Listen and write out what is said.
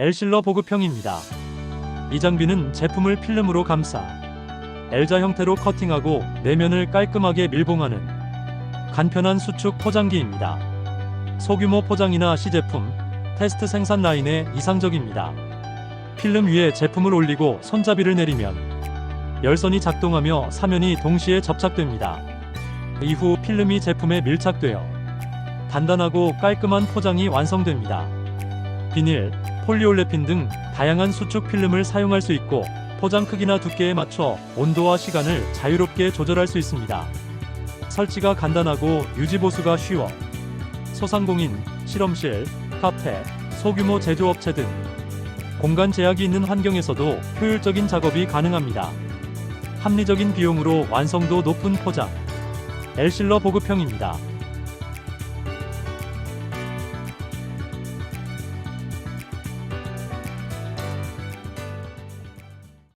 엘실러 보급형입니다. 이 장비는 제품을 필름으로 감싸 L자 형태로 커팅하고 내면을 깔끔하게 밀봉하는 간편한 수축 포장기입니다. 소규모 포장이나 시제품, 테스트 생산 라인에 이상적입니다. 필름 위에 제품을 올리고 손잡이를 내리면 열선이 작동하며 사면이 동시에 접착됩니다. 이후 필름이 제품에 밀착되어 단단하고 깔끔한 포장이 완성됩니다. 비닐, 폴리올레핀 등 다양한 수축 필름을 사용할 수 있고 포장 크기나 두께에 맞춰 온도와 시간을 자유롭게 조절할 수 있습니다. 설치가 간단하고 유지 보수가 쉬워 소상공인, 실험실, 카페, 소규모 제조업체 등 공간 제약이 있는 환경에서도 효율적인 작업이 가능합니다. 합리적인 비용으로 완성도 높은 포장. 엘실러 보급형입니다.